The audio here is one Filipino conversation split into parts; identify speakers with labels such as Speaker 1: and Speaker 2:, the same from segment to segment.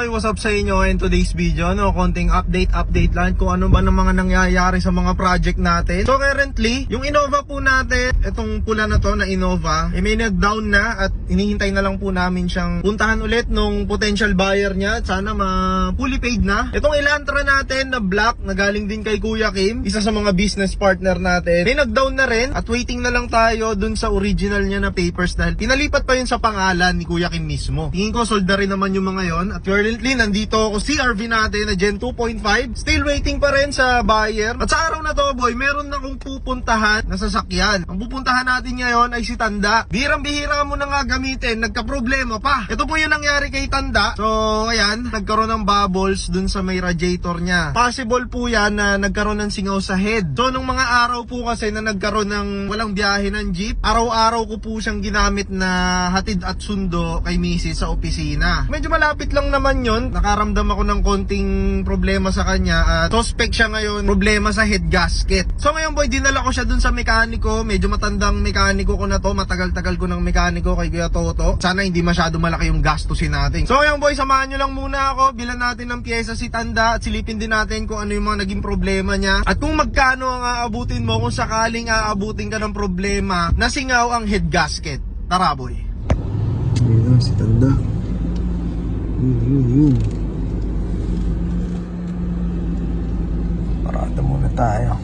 Speaker 1: Okay, what's up sa inyo in today's video? No, konting update, update lang kung ano ba ng mga nangyayari sa mga project natin. So currently, yung Innova po natin, itong pula na to na Innova, eh, may nag-down na at hinihintay na lang po namin siyang puntahan ulit nung potential buyer niya at sana ma-fully paid na. Itong Elantra natin na black na galing din kay Kuya Kim, isa sa mga business partner natin, may nag-down na rin at waiting na lang tayo dun sa original niya na papers dahil pinalipat pa yun sa pangalan ni Kuya Kim mismo. Tingin ko sold na rin naman yung mga yon at currently nandito ako. CRV natin na Gen 2.5 still waiting pa rin sa buyer. At sa araw na to boy meron na akong pupuntahan na sasakyan. Ang pupuntahan natin ngayon ay si Tanda. Birang bihira mo na nga gamitin. Nagka-problema pa. Ito po yung nangyari kay Tanda. So ayan nagkaroon ng bubbles dun sa may radiator niya. Possible po yan na nagkaroon ng singaw sa head. So nung mga araw po kasi na nagkaroon ng walang biyahe ng jeep araw-araw ko po siyang ginamit na hatid at sundo kay Mrs. sa opisina. Medyo malapit lang naman yon nakaramdam ako ng konting problema sa kanya. At suspect siya ngayon. Problema sa head gasket. So ngayon boy dinala ko siya dun sa mekaniko. Medyo matandang mekaniko ko na to. Matagal-tagal ko ng mekaniko kay Kuya Toto. Sana hindi masyado malaki yung gastusin natin. So ngayon boy samahan nyo lang muna ako. Bilan natin ng pyesa si Tanda at silipin din natin kung ano yung mga naging problema niya. At kung magkano ang aabutin mo kung sakaling aabutin ka ng problema na singaw ang head gasket. Tara boy.
Speaker 2: Si Tanda. Yun, yun, yun.
Speaker 1: Parada muna tayo.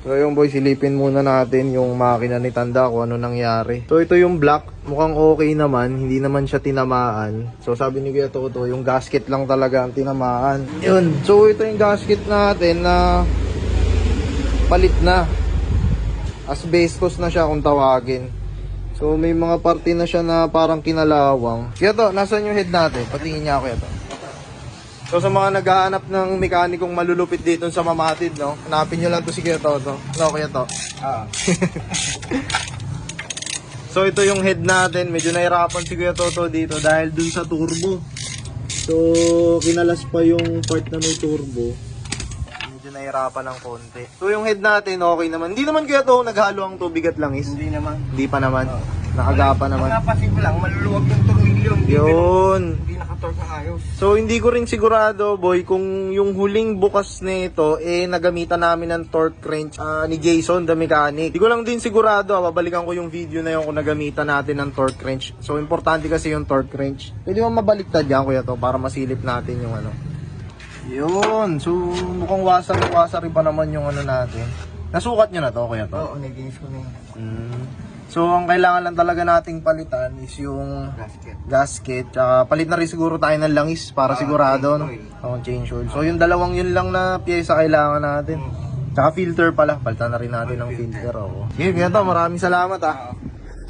Speaker 1: So yung boy, silipin muna natin yung makina ni Tanda kung ano nangyari. So ito yung black, mukhang okay naman, hindi naman siya tinamaan. So sabi ni Kuya Toto, yung gasket lang talaga ang tinamaan. Yun, so ito yung gasket natin na palit na. Asbestos na siya kung tawagin. So may mga parte na siya na parang kinalawang. Kuya to, nasan yung head natin? Patingin niya ako Kuya to. So sa mga naghahanap ng mekanikong malulupit dito sa Mamatid, no? Hanapin nyo lang to si Kuya Toto. No, Kuya To.
Speaker 2: Ah.
Speaker 1: So ito yung head natin. Medyo nahirapan si Kuya Toto dito dahil dun sa turbo. So kinalas pa yung part na may turbo. Medyo nahirapan ng konti. So yung head natin okay naman. Hindi naman Kuya To naghalo ang tubig at langis.
Speaker 2: Hindi naman.
Speaker 1: Hindi pa naman. Nakagapa naman.
Speaker 2: Napasin ko lang, maluluwag yung. Hindi
Speaker 1: Yun.
Speaker 2: Hindi nakatork na ayos.
Speaker 1: So hindi ko rin sigurado boy kung yung huling bukas nito eh nagamitan namin ng torque wrench ah, ni Jason the mechanic. Hindi ko lang din sigurado, ah, babalikan ko yung video na yun kung nagamitan natin ng torque wrench. So importante kasi yung torque wrench. Pwede mo mabaliktad yan kuya to para masilip natin yung ano. Yun. So mukhang wasar-wasar pa naman yung ano natin. Nasukat nyo na to kuya to?
Speaker 2: Oo, naginis ko na yung
Speaker 1: Mm. So, ang kailangan lang talaga nating palitan is yung
Speaker 2: gasket.
Speaker 1: gasket. Tsaka palit na rin siguro tayo ng langis para
Speaker 2: Ah,
Speaker 1: sigurado. No? Oo, change oil. So, yung dalawang yun lang na pyesa kailangan natin. Tsaka filter pala. Palitan na rin natin ng filter. Oo. Sige, kaya to. Maraming salamat ah.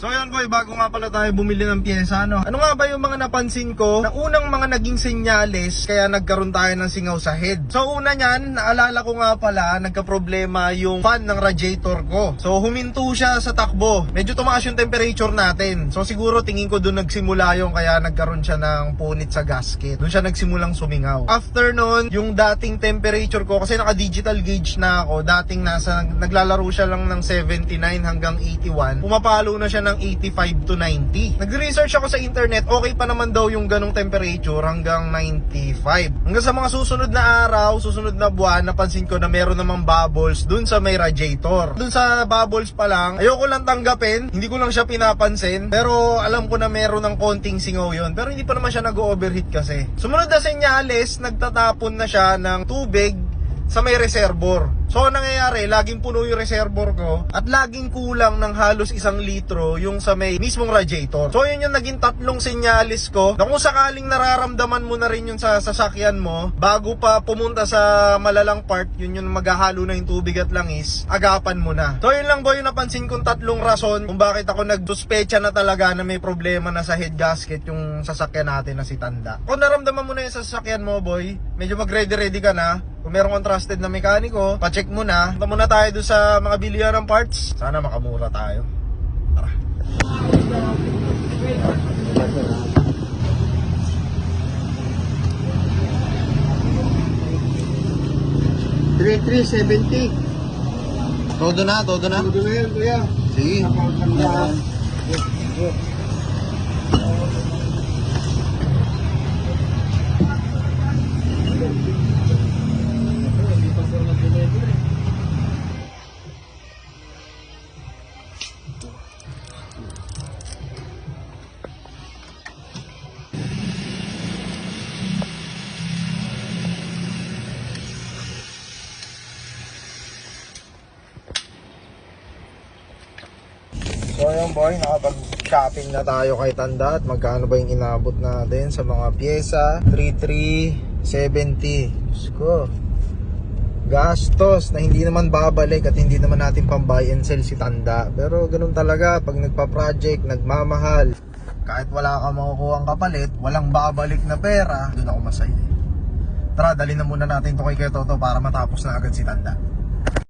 Speaker 1: So yun boy, bago nga pala tayo bumili ng pyesa, no? Ano nga ba yung mga napansin ko na unang mga naging senyales kaya nagkaroon tayo ng singaw sa head? So una niyan, naalala ko nga pala, nagka-problema yung fan ng radiator ko. So huminto siya sa takbo. Medyo tumaas yung temperature natin. So siguro tingin ko doon nagsimula yung kaya nagkaroon siya ng punit sa gasket. Doon siya nagsimulang sumingaw. After nun, yung dating temperature ko, kasi naka-digital gauge na ako, dating nasa, naglalaro siya lang ng 79 hanggang 81. Pumapalo na siya ng 85 to 90. Nag-research ako sa internet, okay pa naman daw yung ganong temperature hanggang 95. Hanggang sa mga susunod na araw, susunod na buwan, napansin ko na meron namang bubbles dun sa may radiator. Dun sa bubbles pa lang, ayoko lang tanggapin, hindi ko lang siya pinapansin, pero alam ko na meron ng konting singaw yon pero hindi pa naman siya nag-overheat kasi. Sumunod na senyales, nagtatapon na siya ng tubig sa may reservoir. So, ang nangyayari, laging puno yung reservoir ko at laging kulang ng halos isang litro yung sa may mismong radiator. So, yun yung naging tatlong senyalis ko na kung sakaling nararamdaman mo na rin yun sa sasakyan mo, bago pa pumunta sa malalang part, yun yung maghahalo na yung tubig at langis, agapan mo na. So, yun lang boy, yung napansin kong tatlong rason kung bakit ako nagsuspecha na talaga na may problema na sa head gasket yung sasakyan natin na si Tanda. Kung naramdaman mo na yung sa sasakyan mo, boy, medyo mag-ready-ready ka na, kung meron kang trusted na mekaniko, pacheck mo na. Punta muna tayo doon sa mga bilihan ng parts. Sana makamura tayo. Tara.
Speaker 2: Three, three, seventy.
Speaker 1: Todo na, todo na.
Speaker 2: Ano na yan, kuya?
Speaker 1: Sige.
Speaker 2: Napakaganda.
Speaker 1: Boy, nakapag-shopping na tayo kay Tanda at magkano ba yung inabot natin sa mga pyesa? 3370. Diyos. Gastos na hindi naman babalik at hindi naman natin pang buy and sell si Tanda. Pero ganun talaga pag nagpa-project, nagmamahal. Kahit wala ka makukuha kapalit, walang babalik na pera, doon ako masaya. Tara, dalhin na muna natin to kay Kuya Toto para matapos na agad si Tanda.